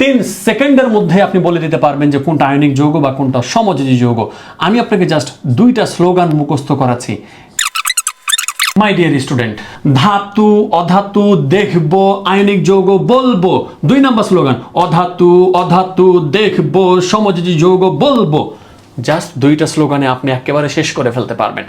তিন সেকেন্ডের মধ্যে আপনি বলে দিতে পারবেন যে কোনটা আয়নিক যৌগ বা কোনটা সমযোজী যৌগ। আমি আপনাকে জাস্ট দুইটা স্লোগান মুখস্থ করাচ্ছি। মাই ডিয়ার স্টুডেন্ট ধাতু, অধাতু, দেখব, আয়নিক যৌগ, বলব। দুই নাম্বার স্লোগান, অধাতু অধাতু, দেখব, সমযোজী যৌগ, বলব। জাস্ট দুইটা স্লোগানে আপনি একেবারে শেষ করে ফেলতে পারবেন।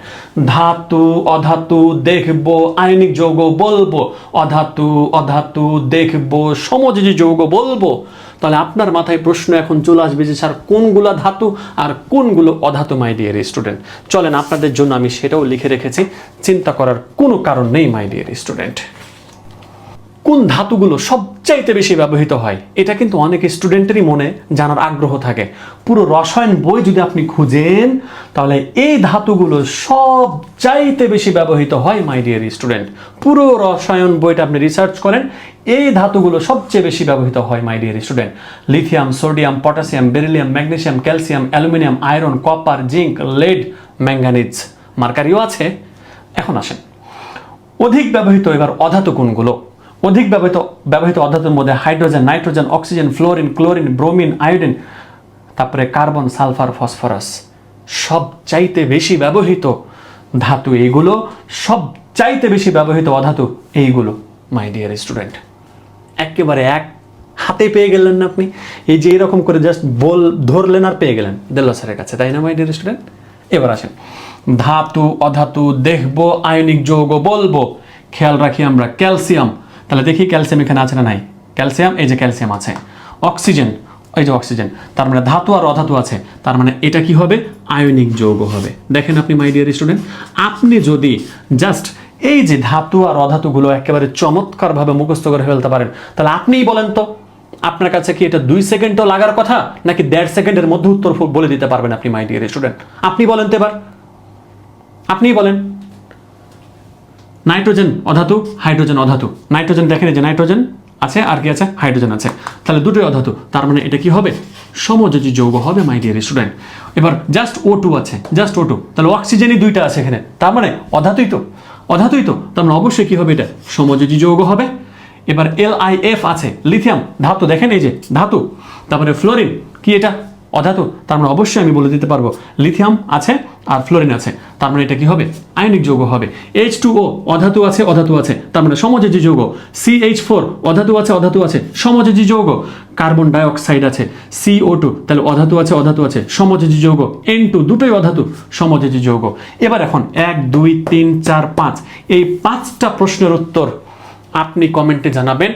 ধাতু, অধাতু, দেখব আয়নিক যৌগ বলব। অধাতু অধাতু, দেখব, সমযোজী যৌগ বলব। তাহলে আপনার মাথায় প্রশ্ন এখন চলে আসবে যে, স্যার, কোনগুলো ধাতু আর কোনগুলো অধাতু? মাই ডিয়ার স্টুডেন্ট চলেন আপনাদের জন্য আমি সেটাও লিখে রেখেছি। চিন্তা করার কোনো কারণ নেই মাই ডিয়ার স্টুডেন্ট কোন ধাতুগুলো সবচাইতে বেশি ব্যবহৃত হয়? এটা কিন্তু অনেক স্টুডেন্টেরই মনে জানার আগ্রহ থাকে। পুরো রসায়ন বই যদি আপনি খুঁজেন, তাহলে এই ধাতুগুলো সবচাইতে বেশি ব্যবহৃত হয় মাই ডিয়ার স্টুডেন্ট পুরো রসায়ন বইটা আপনি রিসার্চ করেন, এই ধাতুগুলো সবচেয়ে বেশি ব্যবহৃত হয় my dear student lithium sodium potassium beryllium magnesium calcium aluminium iron copper zinc lead manganese মার্কারিও আছে। এখন আসেন। অধিক ব্যবহৃত এবার অধাতু কোনগুলো? অধিক ব্যবহৃত ব্যবহৃত অধাতুর মধ্যে hydrogen, nitrogen, oxygen, fluorine, chlorine, bromine, iodine, তারপরে কার্বন, সালফার, ফসফরাস। সব চাইতে বেশি ব্যবহৃত ধাতু এইগুলো সব চাইতে বেশি ব্যবহৃত অধাতু এইগুলো মাই ডিয়ার স্টুডেন্ট একেবারে এক হাতে পেয়ে গেলেন না আপনি। এই যে এরকম করে জাস্ট বল ধরলেন আর পেয়ে গেলেন দেল্লা স্যারের কাছে, তাই না মাই ডিয়ার স্টুডেন্ট এবার আসেন। ধাতু, অধাতু দেখব আয়নিক যৌগ, বলব। খেয়াল রাখি আমরা, ক্যালসিয়াম। তাহলে দেখি ক্যালসিয়াম এখানে আছে না নাই? ক্যালসিয়াম, এই যে ক্যালসিয়াম আছে। অক্সিজেন, এই যে অক্সিজেন, তার মানে ধাতু আর অধাতু আছে। তার মানে এটা কি হবে? আয়নিক যৌগ হবে। দেখেন আপনি মাই ডিয়ার স্টুডেন্ট আপনি যদি জাস্ট এই যে ধাতু আর অধাতুগুলো একেবারে চমৎকারভাবে মুখস্থ করে ফেলতে পারেন, তাহলে আপনিই বলেন তো, আপনার কাছে কি এটা দুই সেকেন্ডও লাগার কথা? নাকি দেড় সেকেন্ডের মধ্যে উত্তর বলে দিতে পারবেন আপনি মাই ডিয়ার স্টুডেন্ট আপনি বলেন তো এবার। আপনিই বলেন। নাইট্রোজেন অধাতু, হাইড্রোজেন অধাতু। নাইট্রোজেন দেখেন যে নাইট্রোজেন আছে আর কি আছে? হাইড্রোজেন আছে। তাহলে দুটোই অধাতু। তার মানে এটা কি হবে? সমযোজী যৌগ হবে মাই ডিয়ার স্টুডেন্ট এবার জাস্ট ও টু আছে জাস্ট ও টু তাহলে অক্সিজেনই দুইটা আছে এখানে। তার মানে অধাতুই তো। অধাতুই তো। তার মানে অবশ্যই কী হবে এটা? সমযোজী যৌগ হবে। এবার এল আই এফ আছে লিথিয়াম ধাতু দেখেন এই যে, ধাতু। তারপরে ফ্লোরিন কি এটা? অধাতু, তার মানে অবশ্যই আমি বলে দিতে পারব। লিথিয়াম আছে আর ফ্লোরিন আছে, তার মানে এটা কি হবে? আয়নিক যৌগ হবে। এইচ টু ও অধাতু আছে অধাতু আছে, তার মানে সমযোজী যৌগ। সি এইচ ফোর অধাতু আছে অধাতু আছে, সমযোজী যৌগ। কার্বন ডাইঅক্সাইড আছে সিও টু তাহলে অধাতু আছে অধাতু আছে, সমযোজী যৌগ। এন টু দুটোই অধাতু, সমযোজী যৌগ। এবার এখন, এক, দুই, তিন, চার, পাঁচ, এই পাঁচটা প্রশ্নের উত্তর আপনি কমেন্টে জানাবেন।